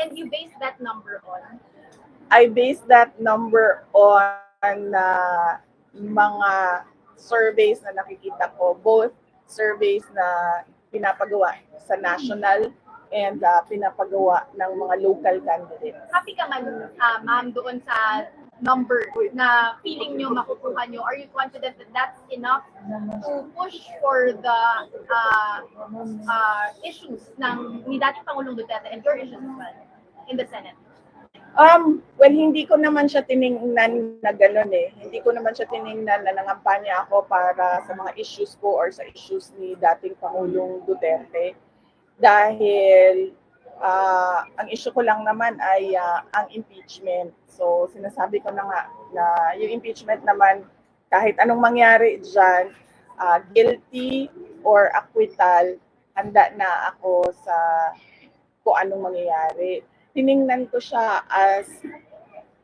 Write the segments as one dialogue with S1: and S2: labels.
S1: And you base that number on?
S2: I base that number on uh, mga surveys na nakikita ko, both surveys na pinapagawa sa national and uh, pinapagawa ng mga local candidates.
S1: Happy ka man, ah, ma'am, doon sa number na feeling nyo makukuha nyo? Are you confident that that's enough to push for the uh, uh, issues ng ni dating Pangulong Duterte and your issues as well in the Senate?
S2: Um, well, hindi ko naman siya tiningnan na gano'n eh. Hindi ko naman siya tiningnan na nangampanya ako para sa mga issues ko or sa issues ni dating Pangulong Duterte. Dahil ah, ang issue ko lang naman ay ah, ang impeachment. So, sinasabi ko na nga na yung impeachment naman, kahit anong mangyari dyan, ah, guilty or acquittal, handa na ako sa kung anong mangyayari tiningnan ko siya as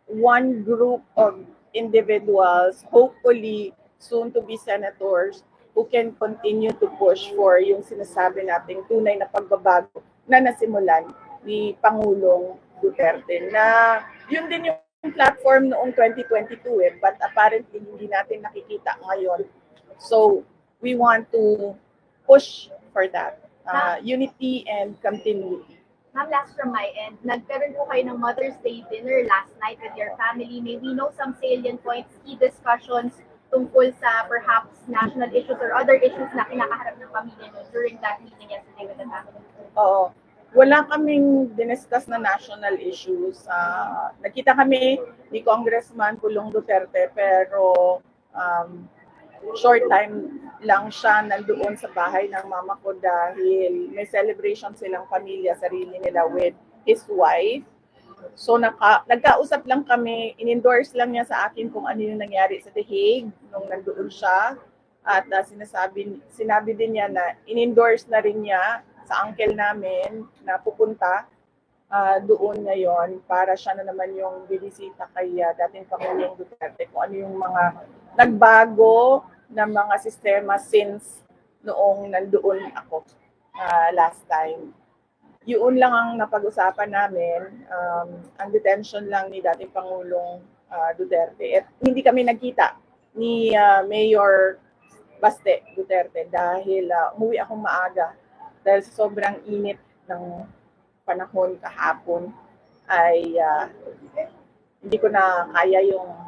S2: one group of individuals, hopefully soon to be senators, who can continue to push for yung sinasabi nating tunay na pagbabago na nasimulan ni Pangulong Duterte na yun din yung platform noong 2022 eh, but apparently hindi natin nakikita ngayon. So, we want to push for that. Uh, unity and continuity.
S1: Ma'am, last from my end, nagkaroon po kayo ng Mother's Day dinner last night with your family. May we know some salient points, key discussions tungkol sa perhaps national issues or other issues na kinakaharap ng pamilya nyo during that meeting yesterday with the family?
S2: Oo. Wala kaming diniscuss na national issues. Ah, nakita kami ni Congressman Pulong Duterte pero um, short time lang siya nandoon sa bahay ng mama ko dahil may celebration silang pamilya, sarili nila with his wife. So naka, nagkausap lang kami, in-endorse lang niya sa akin kung ano yung nangyari sa The Hague nung nandoon siya. At ah, sinasabi, sinabi din niya na in-endorse na rin niya sa uncle namin na pupunta ah, doon ngayon para siya na naman yung bibisita kay ah, dating Pangulong Duterte kung ano yung mga nagbago na mga sistema since noong nandoon ako ah, last time. Yun lang ang napag-usapan namin, um, ang detention lang ni dating Pangulong ah, Duterte. At hindi kami nagkita ni ah, Mayor Baste Duterte dahil ah, umuwi akong maaga dahil sobrang init ng panahon kahapon ay ah, hindi ko na kaya yung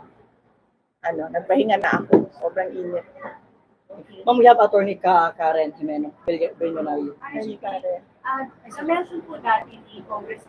S2: ano, nagpahinga na ako. Sobrang init.
S3: Ma'am, we have attorney ka Karen Jimeno, Bilyonario.
S2: Ay, Karen.
S4: Uh, sa mention po dati ni Congressman